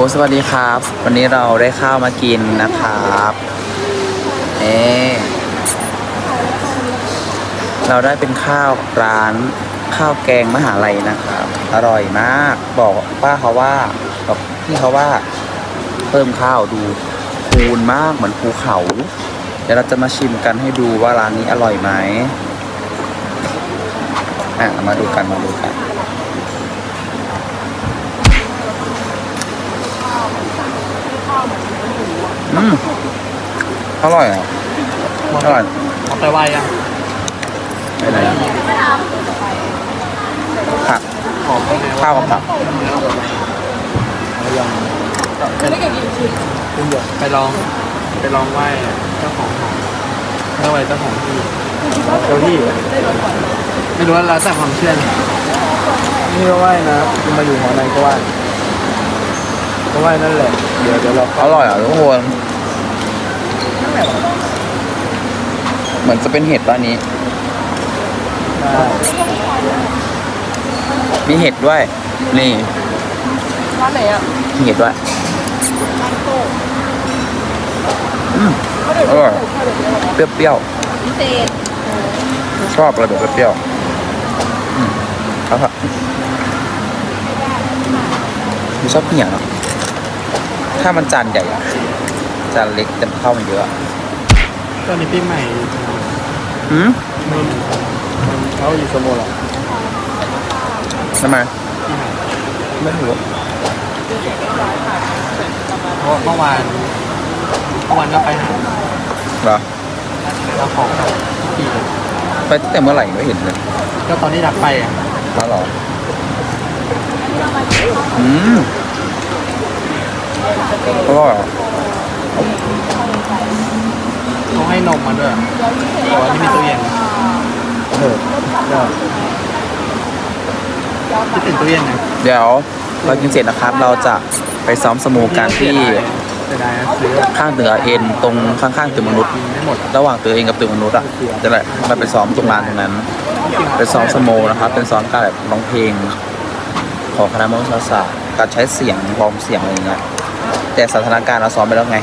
สวัสดีครับ วันนี้เราได้ข้าวมากินนะครับเอ๊เราได้เป็นข้าวร้านข้าวแกงมหาลัยนะครับ อร่อยมาก บอกป้าเขาว่าบอกพี่เขาว่า เพิ่มข้าวดูคูณมากเหมือนภูเขา เดี๋ยวเราจะมาชิมกันให้ดูว่าร้านนี้อร่อยไหมอะมาดูกันมาดูกัน อืมอร่อยอะอร่อยเอาไปไหวยังไม่ไหนผักขอบไปไงข้าวกับผักยังไปลอง ไปลองไหว้เจ้าของหอไม่ไหว้เจ้าของที่เจ้าที่ ไม่รู้ว่าแล้วแต่ความเชื่อนะนี่ก็ไหว้นะคุณมาอยู่หอในก็ไหว้ ก็ไหว้นั่นแหละ เดี๋ยวเดี๋ยวเราอร่อยอะทุกคนเหมือนจะเป็นเห็ดตอนนี้ ได้มีเห็ดด้วย นี่ร้านไหนอะมีเห็ดด้วยร้านโต้อืมเขาเดี๋ยวอร่อยเขาเดี๋ยวเปรี้ยวพิเศษๆชอบอะไรแบบเปรี้ยวๆอืมครับครับไม่ชอบเหี่ยเนาะ ถ้ามันจานใหญ่อะจานเล็กแต่ข้าวมันเยอะอะตอนนี้ปีใหม่อืมมันมันเขาอยู่สโมหรอทำไมปีใหม่ไม่รู้เพราะเมื่อวานเมื่อวานก็ไปหาเหรอเจ้าของที่ไปตั้งแต่เมื่อไหร่ไม่เห็นเลยก็ตอนที่ดักไปอะแล้วเหรออืม อร่อยอะเขาให้นมมาด้วยอ๋อนี่มีตู้เย็นเออที่เป็นตู้เย็นนะเดี๋ยวเรากินเสร็จนะครับ เราจะไปซ้อมสโมูกันที่เสียดายนะซื้อข้างตึกเอ็นตรงข้างๆตึกมนุษย์ กินไม่หมดระหว่างตึกเองกับตึกมนุษย์อะจะแหละมันไปซ้อมตรงลานตรงนั้น เป็นซ้อมสโมูนะครับ เป็นซ้อมการแบบร้องเพลง ของคณะมนุษยศาสตร์การใช้เสียงวอร์มเสียงอะไรอย่างเงี้ย แต่สถานการณ์เราซ้อมไปแล้วไง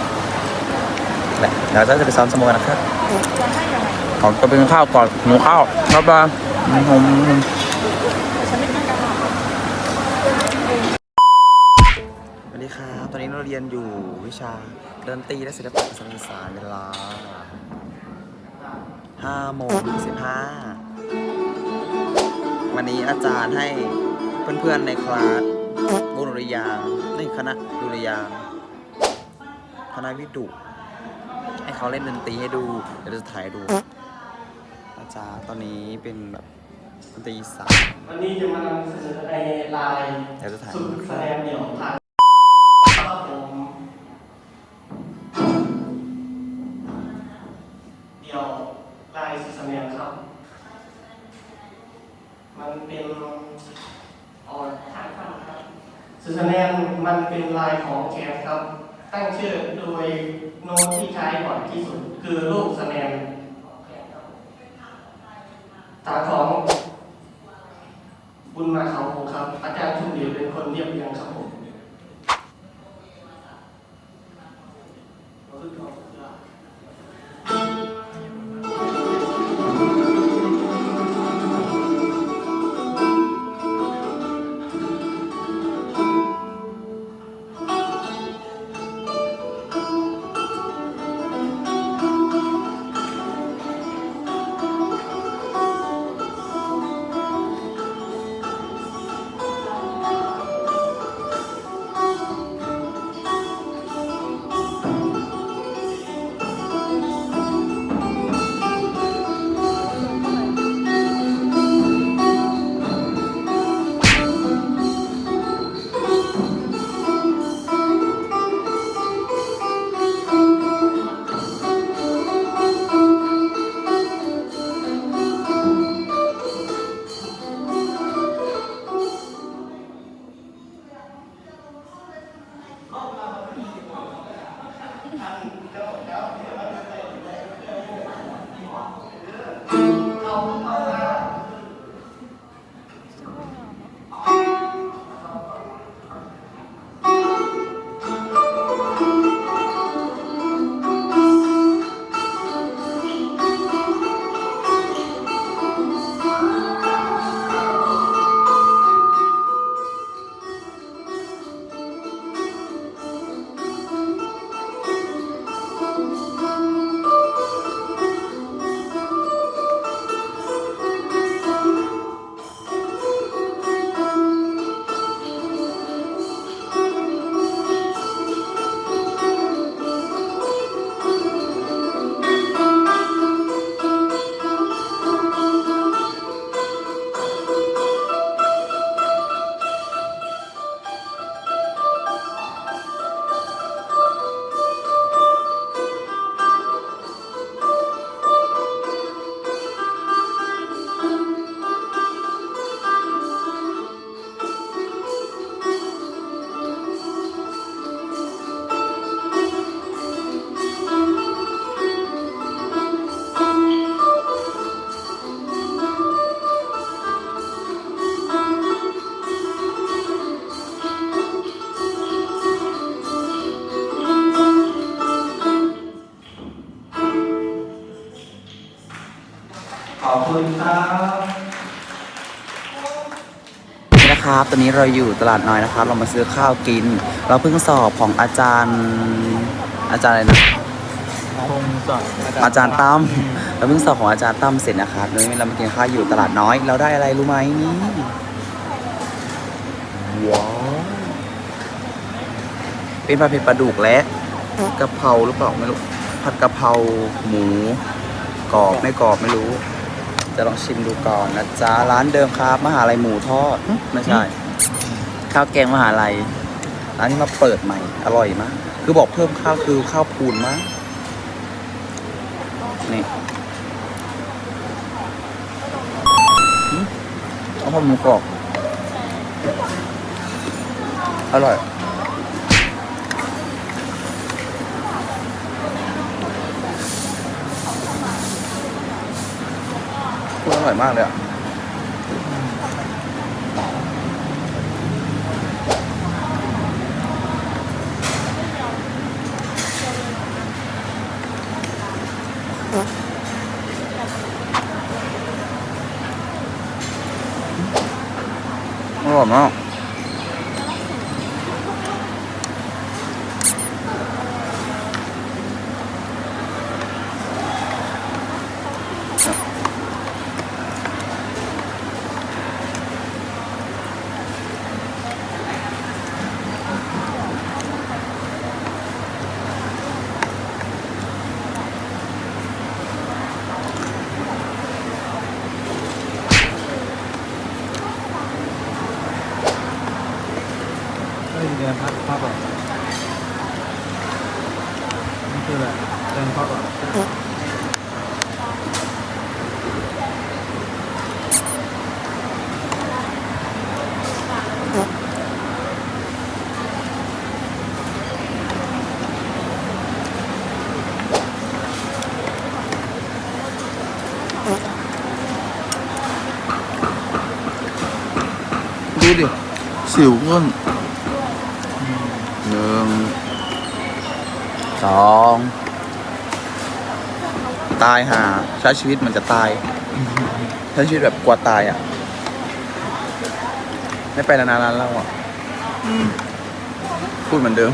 แหละเดี๋ยวเราจะไปซ้อมสโมูกันะครับขอตัวเป็นข้าวก่อนหนูข้าวครับบ้าผมสวัสดีครับตอนนี้เราเรียนอยู่วิชาดนตรีและศิลปะสื่อสารเวลา5โมง15วันนี้อาจารย์ให้เพื่อนๆในคลาสวงดุริยางในคณะดุริยาง ค์คณะวิดุให้เขาเล่นดนตรีให้ดูเดี๋ยวเราจะถ่ายให้ดูอาจารย์ตอนนี้เป็นแบบดนตรีอีสานวันนี้จะมานำเสนอไอ้ลายเดี๋ยวจะถ่ายสุดแสดงเดี่ยวผ่านครับผมเดี่ยวลายสุดแสดงครับ มันเป็นออกทางข้างครับสุดแสดงมันเป็นลายของแกนครับ ตั้งชื่อโดยโน้ตที่ใช้บ่อยที่สุด คือรูปแสดงฐาของบุญมาเขาครับ อาจารย์ชุมเดียวเป็นคนเรียบเรียง ตอนนี้เราอยู่ตลาดน้อยนะครับเรามาซื้อข้าวกิน เราเพิ่งสอบของอาจารย์ อาจารย์อะไรนะคงสอนอาจารย์ตั้มเราเพิ่งสอบของอาจารย์ตั้มเสร็จนะครับเลยเรามากินข้าวอยู่ตลาดน้อย เราได้อะไรรู้ไหมนี่ว้าวเป็นผัดเผ็ดปลาดุกและกะเพราหรือเปล่าไม่รู้ผัดกะเพราหมูกรอบไม่กรอบไม่รู้ จะลองชิมดูก่อนนะจ๊ะร้านเดิมครับมหาลัยหมูทอดไม่ใช่ ข้าวแกงมหาลัยร้านนี้มาเปิดใหม่ อร่อยมาก คือบอกเพิ่มข้าวคือข้าวพูนมากนี่หึเอาข้าวหมูกรอบอร่อยุ้งอร่อยมากเลยอะอร่อยมาก เฮ้ยเรียนพักพักก่อนนี่คืออะไรเรียนพักก่อน ดูดิ สิวขึ้นหนึ่ง ส อง ตายหาใช้ชีวิตมันจะตายใช้ชีวิตแบบกลัวตายอะ ไม่ไปนานๆร้านเราอะพูดเหมือนเดิม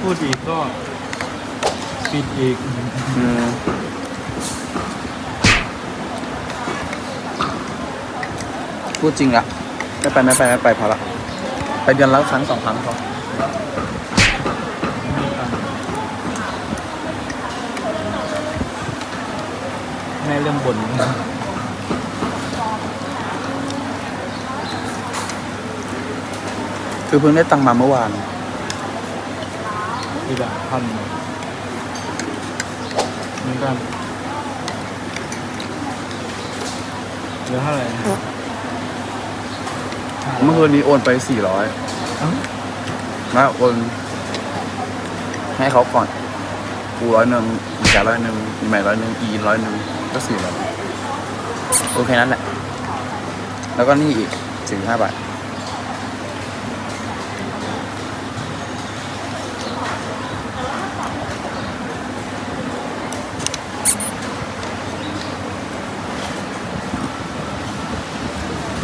พูดอีก็ ปิดอีกอืมพูดจริงอะไม่ไปไม่ไปไม่ไปพอละไปเดือนละครั้งสองครั้งพอแม่เริ่มบ่นคือเพิ่งได้ตังค์มาเมื่อวานอีกแบบพันเหมือน กันเหลือเท่าไหร่เมื่อคืนนี้โอนไปสี่ร้อยเอ้านะโอนให้เขาก่อนกูร้อยหนึ่งอีกแกร้อยหนึ่งอีใหม่ร้อยหนึ่งอีร้อยหนึ่งก็สี่ร้อยโอเคนั้นแหละ แล้วก็นี่อีกสี่ห้าบาท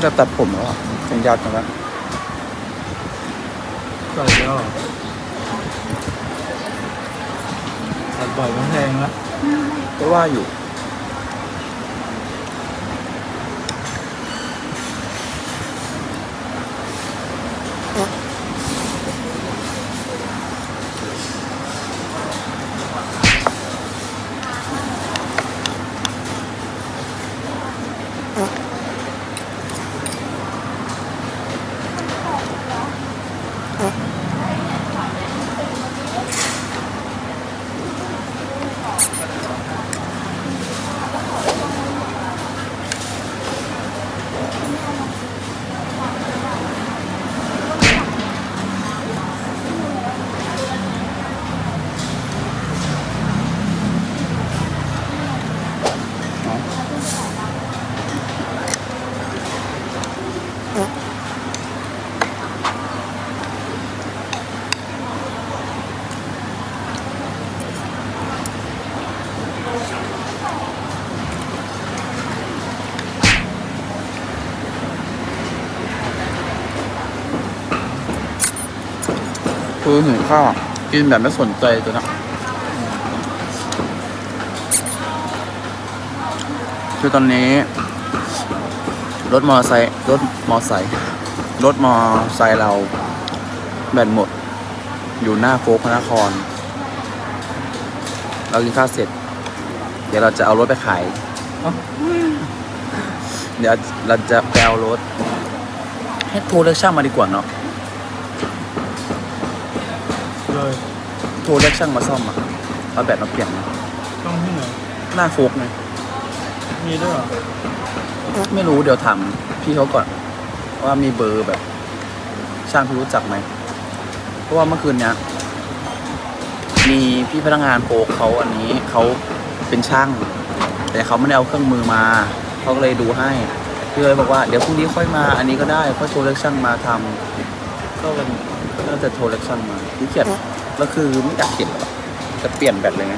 จะตัดผมแล้วอะเป็นยาวจังวะใส่แล้วตัดบ่อยมันแพงละก็ว่าอยู่ คือหิวข้าวกินแบบไม่สนใจตัวนะคือตอนนี้ รถมอไซค์รถมอไซค์รถมอไซค์เรา แบตหมด อยู่หน้าโฟกพระนคร เรากินข้าวเสร็จ เดี๋ยวเราจะเอารถไปขายเดี๋ยวเราจะไปเอารถ ให้โทรเรียกช่างมาดีกว่าเนาะ เลยโทรเรียกช่างมาซ่อมอะเอาแบตมาเปลี่ยนนะต้องที่ไหนหน้าโฟกไงมีด้วยเหรอไม่รู้เดี๋ยวถามพี่เขาก่อน ว่ามีเบอร์แบบ ช่างที่รู้จักไหมเพราะว่าเมื่อคืนเนี้ยมีพี่พนักงานโฟกเขาอันนี้เขาเป็นช่าง แต่เขาไม่ได้เอาเครื่องมือมาเขาก็เลยดูให้พี่เลยบอกว่าเดี๋ยวพรุ่งนี้ค่อยมาอันนี้ก็ได้ค่อยโทรเรียกช่างมาทำก็วันน่าจะโทรเรียกช่างมาพี่เกียด แล้วคือไม่อยากเขียนหรอจะเปลี่ยนแบตเลยไง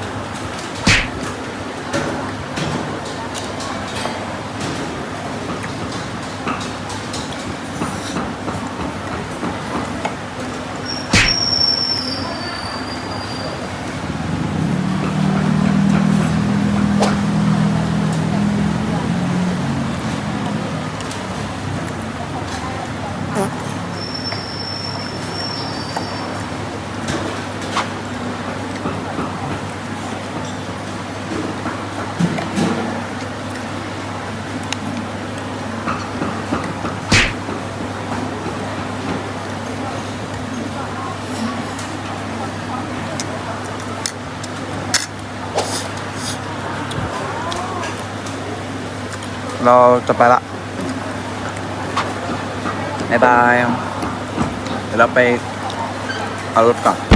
เราจะไปละบายบาย เดี๋ยวเราไปเอารถก่อน